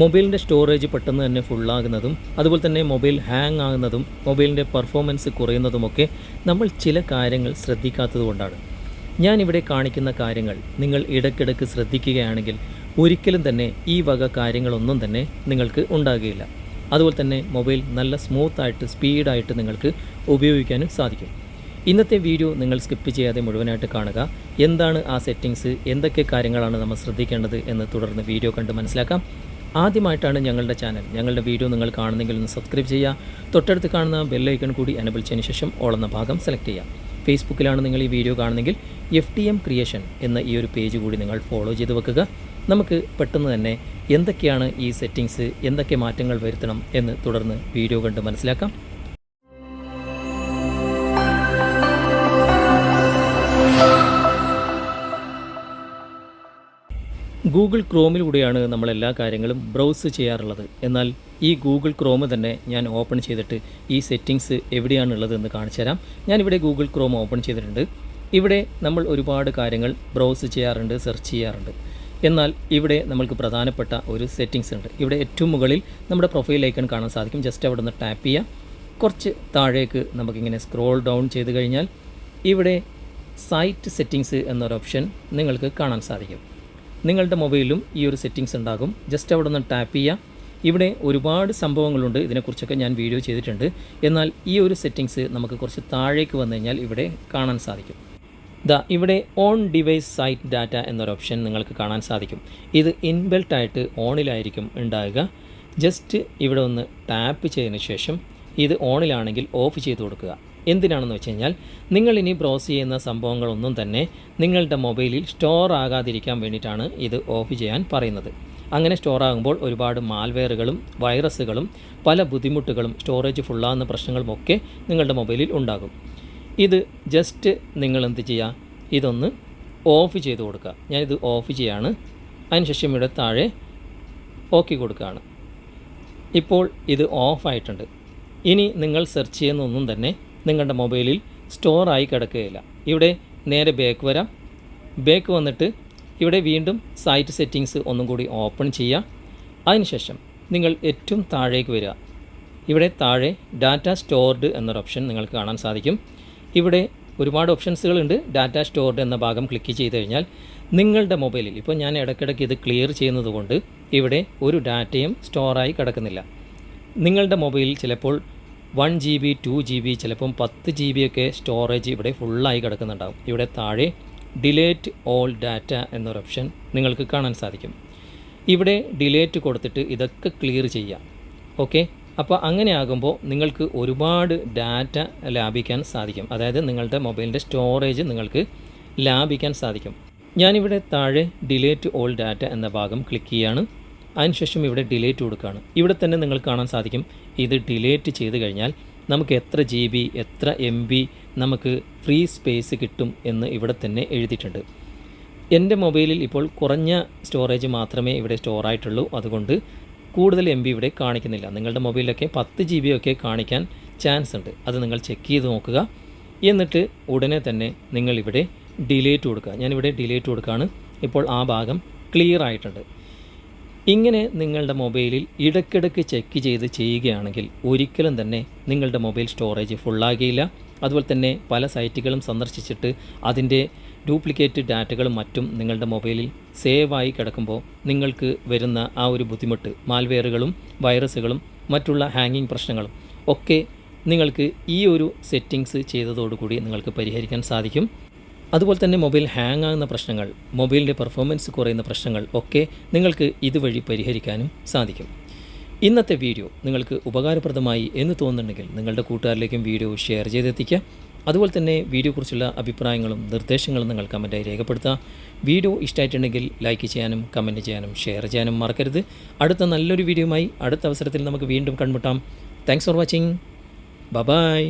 മൊബൈലിന്റെ സ്റ്റോറേജ് പെട്ടെന്ന് തന്നെ ഫുള്ളാകുന്നതും അതുപോലെ തന്നെ മൊബൈൽ ഹാങ് ആകുന്നതും മൊബൈലിന്റെ പെർഫോമൻസ് കുറയുന്നതുമൊക്കെ നമ്മൾ ചില കാര്യങ്ങൾ ശ്രദ്ധിക്കാത്തതുകൊണ്ടാണ് ഞാനിവിടെ കാണിക്കുന്ന കാര്യങ്ങൾ നിങ്ങൾ ഇടയ്ക്കിടയ്ക്ക് ശ്രദ്ധിക്കുകയാണെങ്കിൽ ഒരിക്കലും തന്നെ ഈ വക കാര്യങ്ങളൊന്നും തന്നെ നിങ്ങൾക്ക് ഉണ്ടാകുകയില്ല. അതുപോലെ തന്നെ മൊബൈൽ നല്ല സ്മൂത്തായിട്ട് സ്പീഡായിട്ട് നിങ്ങൾക്ക് ഉപയോഗിക്കാനും സാധിക്കും. ഇന്നത്തെ വീഡിയോ നിങ്ങൾ സ്കിപ്പ് ചെയ്യാതെ മുഴുവനായിട്ട് കാണുക. എന്താണ് ആ സെറ്റിങ്സ്? എന്തൊക്കെ കാര്യങ്ങളാണ് നമ്മൾ ശ്രദ്ധിക്കേണ്ടത് എന്ന് തുടർന്ന് വീഡിയോ കണ്ട് മനസ്സിലാക്കാം. ആദ്യമായിട്ടാണ് ഞങ്ങളുടെ ചാനൽ. ഞങ്ങളുടെ വീഡിയോ നിങ്ങൾ കാണുന്നെങ്കിൽ ഒന്ന് സബ്സ്ക്രൈബ് ചെയ്യുക. തൊട്ടടുത്ത് കാണുന്ന ബെല്ലൈക്കൺ കൂടി അനുബലിച്ചതിന് ശേഷം ഓളുന്ന ഭാഗം സെലക്ട് ചെയ്യുക. ഫേസ്ബുക്കിലാണ് നിങ്ങൾ ഈ വീഡിയോ കാണുന്നെങ്കിൽ എഫ് ടി എം ക്രിയേഷൻ എന്ന ഈ ഒരു പേജ് കൂടി നിങ്ങൾ ഫോളോ ചെയ്ത് വെക്കുക. നമുക്ക് പെട്ടെന്ന് തന്നെ എന്തൊക്കെയാണ് ഈ സെറ്റിങ്സ് എന്തൊക്കെ മാറ്റങ്ങൾ വരുത്തണം എന്ന് തുടർന്ന് വീഡിയോ കണ്ട് മനസ്സിലാക്കാം. ഗൂഗിൾ ക്രോമിലൂടെയാണ് നമ്മൾ എല്ലാ കാര്യങ്ങളും ബ്രൗസ് ചെയ്യാറുള്ളത്. എന്നാൽ ഈ ഗൂഗിൾ ക്രോം തന്നെ ഞാൻ ഓപ്പൺ ചെയ്തിട്ട് ഈ സെറ്റിങ്സ് എന്ന് കാണിച്ചു തരാം. ഞാനിവിടെ ഗൂഗിൾ ക്രോം ഓപ്പൺ ചെയ്തിട്ടുണ്ട്. ഇവിടെ നമ്മൾ ഒരുപാട് കാര്യങ്ങൾ ബ്രൗസ് ചെയ്യാറുണ്ട് സെർച്ച് ചെയ്യാറുണ്ട്. എന്നാൽ ഇവിടെ നമുക്ക് പ്രധാനപ്പെട്ട ഒരു സെറ്റിങ്സ് ഉണ്ട്. ഇവിടെ ഏറ്റവും മുകളിൽ നമ്മുടെ പ്രൊഫൈൽ ഐക്കൺ കാണാൻ സാധിക്കും. ജസ്റ്റ് അവിടെ നിന്ന് ടാപ്പ് ചെയ്യുക. കുറച്ച് താഴേക്ക് നമുക്കിങ്ങനെ സ്ക്രോൾ ഡൗൺ ചെയ്ത് കഴിഞ്ഞാൽ ഇവിടെ സൈറ്റ് സെറ്റിങ്സ് എന്നൊരു ഓപ്ഷൻ നിങ്ങൾക്ക് കാണാൻ സാധിക്കും. നിങ്ങളുടെ മൊബൈലിലും ഈ ഒരു സെറ്റിങ്സ് ഉണ്ടാകും. ജസ്റ്റ് അവിടെ നിന്ന് ടാപ്പ് ചെയ്യാം. ഇവിടെ ഒരുപാട് സംഭവങ്ങളുണ്ട്. ഇതിനെക്കുറിച്ചൊക്കെ ഞാൻ വീഡിയോ ചെയ്തിട്ടുണ്ട്. എന്നാൽ ഈ ഒരു സെറ്റിങ്സ് നമുക്ക് കുറച്ച് താഴേക്ക് വന്നു കഴിഞ്ഞാൽ ഇവിടെ കാണാൻ സാധിക്കും. ദാ ഇവിടെ ഓൺ ഡിവൈസ് സൈറ്റ് ഡാറ്റ എന്നൊരു ഓപ്ഷൻ നിങ്ങൾക്ക് കാണാൻ സാധിക്കും. ഇത് ഇൻബിൽട്ടായിട്ട് ഓണിലായിരിക്കും ഉണ്ടാകുക ജസ്റ്റ് ഇവിടെ ഒന്ന് ടാപ്പ് ചെയ്തതിന് ശേഷം ഇത് ഓണിലാണെങ്കിൽ ഓഫ് ചെയ്ത് കൊടുക്കുക. എന്തിനാണെന്ന് വെച്ച് കഴിഞ്ഞാൽ നിങ്ങൾ ഇനി ബ്രൗസ് ചെയ്യുന്ന സംഭവങ്ങളൊന്നും തന്നെ നിങ്ങളുടെ മൊബൈലിൽ സ്റ്റോർ ആകാതിരിക്കാൻ വേണ്ടിയിട്ടാണ് ഇത് ഓഫ് ചെയ്യാൻ പറയുന്നത്. അങ്ങനെ സ്റ്റോർ ആകുമ്പോൾ ഒരുപാട് മാൽവെയറുകളും വൈറസുകളും പല ബുദ്ധിമുട്ടുകളും സ്റ്റോറേജ് ഫുള്ളാകുന്ന പ്രശ്നങ്ങളും ഒക്കെ നിങ്ങളുടെ മൊബൈലിൽ ഉണ്ടാകും. ഇത് ജസ്റ്റ് നിങ്ങൾ എന്ത് ചെയ്യുക? ഇതൊന്ന് ഓഫ് ചെയ്ത് കൊടുക്കുക. ഞാനിത് ഓഫ് ചെയ്യാണ്. അതിനുശേഷം ഇവിടെ താഴെ ഓക്കി കൊടുക്കുകയാണ്. ഇപ്പോൾ ഇത് ഓഫായിട്ടുണ്ട് ഇനി നിങ്ങൾ സെർച്ച് ചെയ്യുന്നൊന്നും തന്നെ നിങ്ങളുടെ മൊബൈലിൽ സ്റ്റോറായി കിടക്കുകയില്ല. ഇവിടെ നേരെ ബാക്ക് വരാം. ബാക്ക് വന്നിട്ട് ഇവിടെ വീണ്ടും സൈറ്റ് സെറ്റിങ്സ് ഒന്നും കൂടി ഓപ്പൺ ചെയ്യുക അതിനുശേഷം നിങ്ങൾ ഏറ്റവും താഴേക്ക് വരിക. ഇവിടെ താഴെ ഡാറ്റ സ്റ്റോർഡ് എന്നൊരു ഓപ്ഷൻ നിങ്ങൾക്ക് കാണാൻ സാധിക്കും. ഇവിടെ ഒരുപാട് ഓപ്ഷൻസുകളുണ്ട് ഡാറ്റ സ്റ്റോർഡ് എന്ന ഭാഗം ക്ലിക്ക് ചെയ്ത് കഴിഞ്ഞാൽ നിങ്ങളുടെ മൊബൈലിൽ ഇപ്പോൾ ഞാൻ ഇടയ്ക്കിടയ്ക്ക് ഇത് ക്ലിയർ ചെയ്യുന്നത് ഇവിടെ ഒരു ഡാറ്റയും സ്റ്റോറായി കിടക്കുന്നില്ല. നിങ്ങളുടെ മൊബൈലിൽ ചിലപ്പോൾ one G B two G B ചിലപ്പം പത്ത് ജി ബി ഒക്കെ സ്റ്റോറേജ് ഇവിടെ ഫുള്ളായി കിടക്കുന്നുണ്ടാകും ഇവിടെ താഴെ ഡിലേറ്റ് ഓൾ ഡാറ്റ എന്നൊരു ഓപ്ഷൻ നിങ്ങൾക്ക് കാണാൻ സാധിക്കും. ഇവിടെ ഡിലേറ്റ് കൊടുത്തിട്ട് ഇതൊക്കെ ക്ലിയർ ചെയ്യാം. ഓക്കെ? അപ്പോൾ അങ്ങനെ ആകുമ്പോൾ നിങ്ങൾക്ക് ഒരുപാട് ഡാറ്റ ലാഭിക്കാൻ സാധിക്കും. അതായത് നിങ്ങളുടെ മൊബൈലിന്റെ സ്റ്റോറേജ് നിങ്ങൾക്ക് ലാഭിക്കാൻ സാധിക്കും. ഞാനിവിടെ താഴെ ഡിലേറ്റ് ഓൾ ഡാറ്റ എന്ന ഭാഗം ക്ലിക്ക് ചെയ്യാണ്. അതിനുശേഷം ഇവിടെ ഡിലേറ്റ് കൊടുക്കുകയാണ്. ഇവിടെ തന്നെ നിങ്ങൾ കാണാൻ സാധിക്കും ഇത് ഡിലേറ്റ് ചെയ്ത് കഴിഞ്ഞാൽ നമുക്ക് എത്ര ജി ബി എത്ര എം ബി നമുക്ക് ഫ്രീ സ്പേസ് കിട്ടും എന്ന് ഇവിടെ തന്നെ എഴുതിയിട്ടുണ്ട്. എന്റെ മൊബൈലിൽ ഇപ്പോൾ കുറഞ്ഞ സ്റ്റോറേജ് മാത്രമേ ഇവിടെ സ്റ്റോർ ആയിട്ടുള്ളൂ. അതുകൊണ്ട് കൂടുതൽ എം ബി ഇവിടെ കാണിക്കുന്നില്ല. നിങ്ങളുടെ മൊബൈലിലൊക്കെ പത്ത് ജി ബി ഒക്കെ കാണിക്കാൻ ചാൻസ് ഉണ്ട്. അത് നിങ്ങൾ ചെക്ക് ചെയ്ത് നോക്കുക. എന്നിട്ട് ഉടനെ തന്നെ നിങ്ങളിവിടെ ഡിലേറ്റ് കൊടുക്കുക. ഞാനിവിടെ ഡിലേറ്റ് കൊടുക്കുകയാണ്. ഇപ്പോൾ ആ ഭാഗം ക്ലിയർ ആയിട്ടുണ്ട്. ഇങ്ങനെ നിങ്ങളുടെ മൊബൈലിൽ ഇടയ്ക്കിടയ്ക്ക് ചെക്ക് ചെയ്ത് ചെയ്യുകയാണെങ്കിൽ ഒരിക്കലും തന്നെ നിങ്ങളുടെ മൊബൈൽ സ്റ്റോറേജ് ഫുള്ളാകുകയില്ല അതുപോലെ തന്നെ പല സൈറ്റുകളും സന്ദർശിച്ചിട്ട് അതിന്റെ ഡ്യൂപ്ലിക്കേറ്റ് ഡാറ്റകളും മറ്റും നിങ്ങളുടെ മൊബൈലിൽ സേവായി കിടക്കുമ്പോൾ നിങ്ങൾക്ക് വരുന്ന ആ ഒരു ബുദ്ധിമുട്ട് മാൽവെയറുകളും വൈറസുകളും മറ്റുള്ള ഹാങ്ങിങ് പ്രശ്നങ്ങളും ഒക്കെ നിങ്ങൾക്ക് ഈ ഒരു സെറ്റിങ്സ് ചെയ്തതോടുകൂടി നിങ്ങൾക്ക് പരിഹരിക്കാൻ സാധിക്കും. അതുപോലെ തന്നെ മൊബൈൽ ഹാങ് ആകുന്ന പ്രശ്നങ്ങൾ മൊബൈലിന്റെ പെർഫോമൻസ് കുറയുന്ന പ്രശ്നങ്ങൾ ഒക്കെ നിങ്ങൾക്ക് ഇതുവഴി പരിഹരിക്കാനും സാധിക്കും. ഇന്നത്തെ വീഡിയോ നിങ്ങൾക്ക് ഉപകാരപ്രദമായി എന്ന് തോന്നുന്നുണ്ടെങ്കിൽ നിങ്ങളുടെ കൂട്ടുകാരിലേക്കും വീഡിയോ ഷെയർ ചെയ്തെത്തിക്കുക. അതുപോലെ തന്നെ വീഡിയോക്കുറിച്ചുള്ള അഭിപ്രായങ്ങളും നിർദ്ദേശങ്ങളും നിങ്ങൾ കമന്റായി രേഖപ്പെടുത്തുക. വീഡിയോ ഇഷ്ടമായിട്ടുണ്ടെങ്കിൽ ലൈക്ക് ചെയ്യാനും കമന്റ് ചെയ്യാനും ഷെയർ ചെയ്യാനും മറക്കരുത്. അടുത്ത നല്ലൊരു വീഡിയോയുമായി അടുത്ത അവസരത്തിൽ നമുക്ക് വീണ്ടും കൺമുട്ടാം താങ്ക്സ് ഫോർ വാച്ചിങ് ബൈ